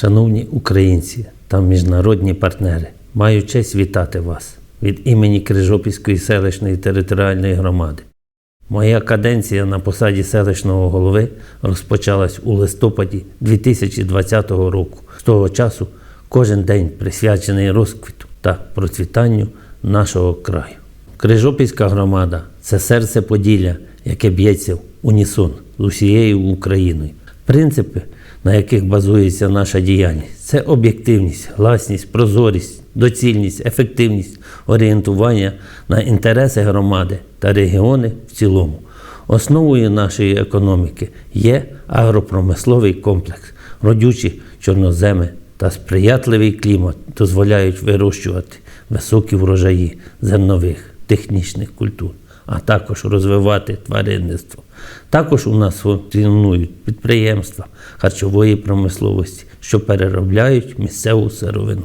Шановні українці та міжнародні партнери, маю честь вітати вас від імені Крижопільської селищної територіальної громади. Моя каденція на посаді селищного голови розпочалась у листопаді 2020 року. З того часу кожен день присвячений розквіту та процвітанню нашого краю. Крижопільська громада це серце Поділля, яке б'ється в унісон з усією Україною. Принципи, на яких базується наша діяльність, це об'єктивність, гласність, прозорість, доцільність, ефективність, орієнтування на інтереси громади та регіони в цілому. Основою нашої економіки є агропромисловий комплекс, родючі чорноземи та сприятливий клімат дозволяють вирощувати високі врожаї зернових, технічних культур, а також розвивати тваринництво. Також у нас функціонують підприємства харчової промисловості, що переробляють місцеву сировину.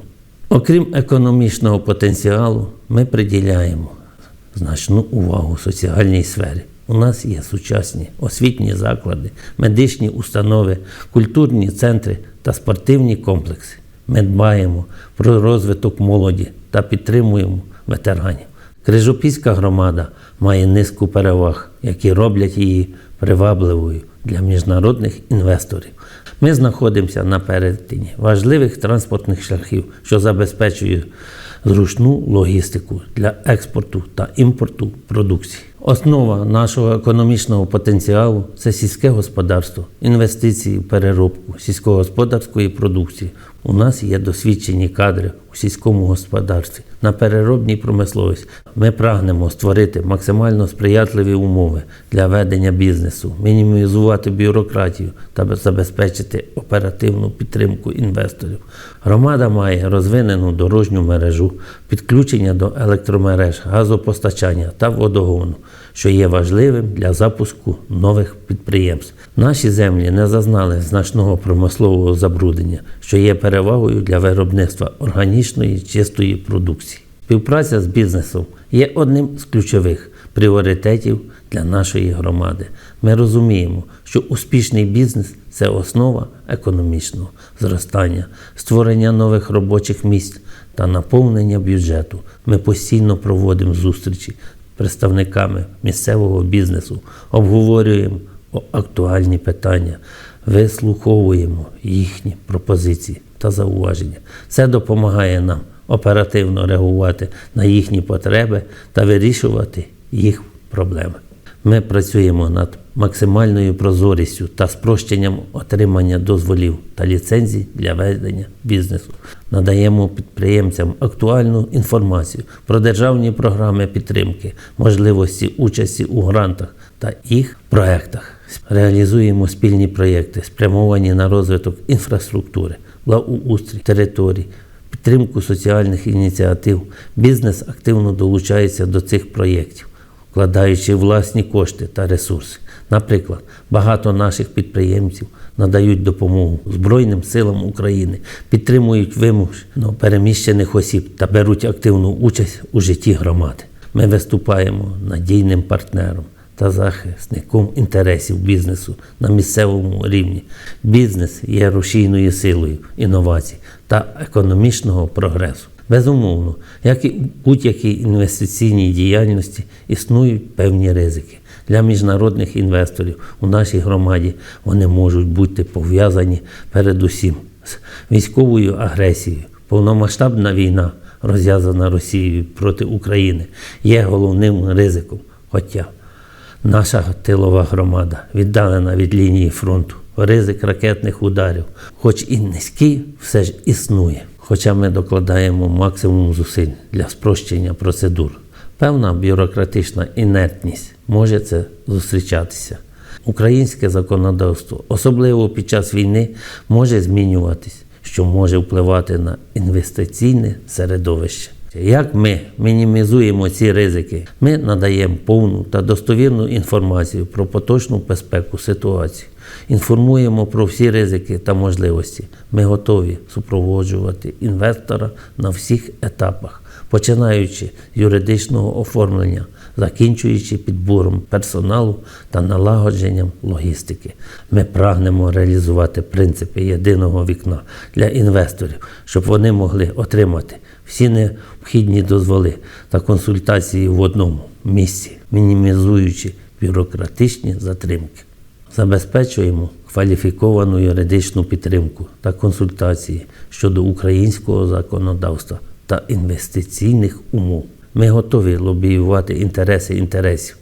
Окрім економічного потенціалу, ми приділяємо значну увагу соціальній сфері. У нас є сучасні освітні заклади, медичні установи, культурні центри та спортивні комплекси. Ми дбаємо про розвиток молоді та підтримуємо ветеранів. Крижопільська громада має низку переваг, які роблять її привабливою для міжнародних інвесторів. Ми знаходимося на перетині важливих транспортних шляхів, що забезпечує зручну логістику для експорту та імпорту продукції. Основа нашого економічного потенціалу це сільське господарство, інвестиції в переробку сільськогосподарської продукції. У нас є досвідчені кадри у сільському господарстві на переробній промисловості. Ми прагнемо створити максимально сприятливі умови для ведення бізнесу, мінімізувати бюрократію та забезпечити оперативну підтримку інвесторів. Громада має розвинену дорожню мережу, підключення до електромереж, газопостачання та водогону, що є важливим для запуску нових підприємств. Наші землі не зазнали значного промислового забруднення, що є перевагою для виробництва органічної чистої продукції. Співпраця з бізнесом є одним з ключових пріоритетів для нашої громади. Ми розуміємо, що успішний бізнес це основа економічного зростання, створення нових робочих місць та наповнення бюджету. Ми постійно проводимо зустрічі представниками місцевого бізнесу, обговорюємо актуальні питання, вислуховуємо їхні пропозиції та зауваження. Це допомагає нам оперативно реагувати на їхні потреби та вирішувати їх проблеми. Ми працюємо над максимальною прозорістю та спрощенням отримання дозволів та ліцензій для ведення бізнесу. Надаємо підприємцям актуальну інформацію про державні програми підтримки, можливості участі у грантах та їх проектах. Реалізуємо спільні проєкти, спрямовані на розвиток інфраструктури, благоустрій територій, підтримку соціальних ініціатив. Бізнес активно долучається до цих проєктів вкладаючи власні кошти та ресурси. Наприклад, багато наших підприємців надають допомогу Збройним силам України, підтримують вимушено переміщених осіб та беруть активну участь у житті громади. Ми виступаємо надійним партнером та захисником інтересів бізнесу на місцевому рівні. Бізнес є рушійною силою інновацій та економічного прогресу. Безумовно, як і будь-якій інвестиційній діяльності існують певні ризики. Для міжнародних інвесторів у нашій громаді вони можуть бути пов'язані передусім з військовою агресією. Повномасштабна війна, розв'язана Росією проти України, є головним ризиком. Хоча наша тилова громада віддалена від лінії фронту, ризик ракетних ударів, хоч і низький, все ж існує хоча ми докладаємо максимум зусиль для спрощення процедур. Певна бюрократична інертність може це зустрічатися. Українське законодавство, особливо під час війни, може змінюватись, що може впливати на інвестиційне середовище. Як ми мінімізуємо ці ризики, ми надаємо повну та достовірну інформацію про поточну безпеку ситуації, інформуємо про всі ризики та можливості. Ми готові супроводжувати інвестора на всіх етапах, починаючи юридичного оформлення, закінчуючи підбором персоналу та налагодженням логістики. Ми прагнемо реалізувати принципи єдиного вікна для інвесторів, щоб вони могли отримати всі необхідні дозволи та консультації в одному місці, мінімізуючи бюрократичні затримки. Забезпечуємо кваліфіковану юридичну підтримку та консультації щодо українського законодавства та інвестиційних умов. Ми готові лобіювати інтереси інтересів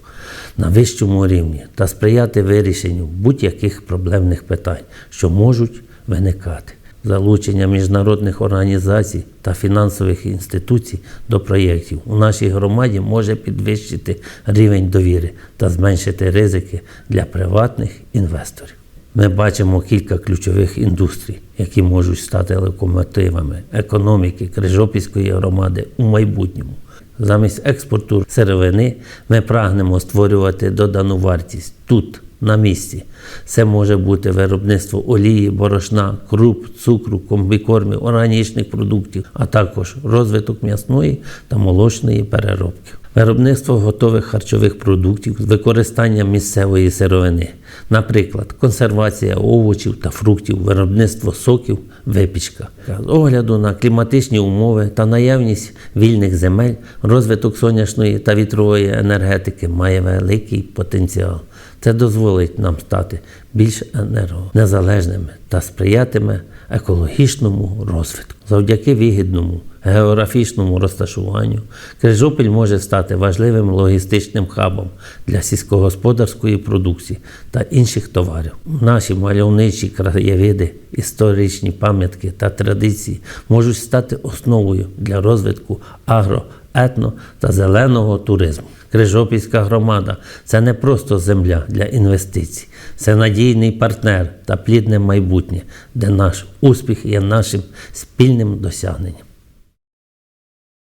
на вищому рівні та сприяти вирішенню будь-яких проблемних питань, що можуть виникати. Залучення міжнародних організацій та фінансових інституцій до проєктів у нашій громаді може підвищити рівень довіри та зменшити ризики для приватних інвесторів. Ми бачимо кілька ключових індустрій, які можуть стати локомотивами економіки Крижопільської громади у майбутньому. Замість експорту сировини ми прагнемо створювати додану вартість тут, на місці. Це може бути виробництво олії, борошна, круп, цукру, комбікормів, органічних продуктів, а також розвиток м'ясної та молочної переробки. Виробництво готових харчових продуктів з використанням місцевої сировини, наприклад, консервація овочів та фруктів, виробництво соків, випічка. З огляду на кліматичні умови та наявність вільних земель, розвиток сонячної та вітрової енергетики має великий потенціал. Це дозволить нам стати більш енергонезалежними та сприятиме екологічному розвитку. Завдяки вигідному географічному розташуванню Крижопіль може стати важливим логістичним хабом для сільськогосподарської продукції та інших товарів. Наші мальовничі краєвиди, історичні пам'ятки та традиції можуть стати основою для розвитку агро, етно та зеленого туризму. Крижопільська громада це не просто земля для інвестицій, це надійний партнер та плідне майбутнє, де наш успіх є нашим спільним досягненням.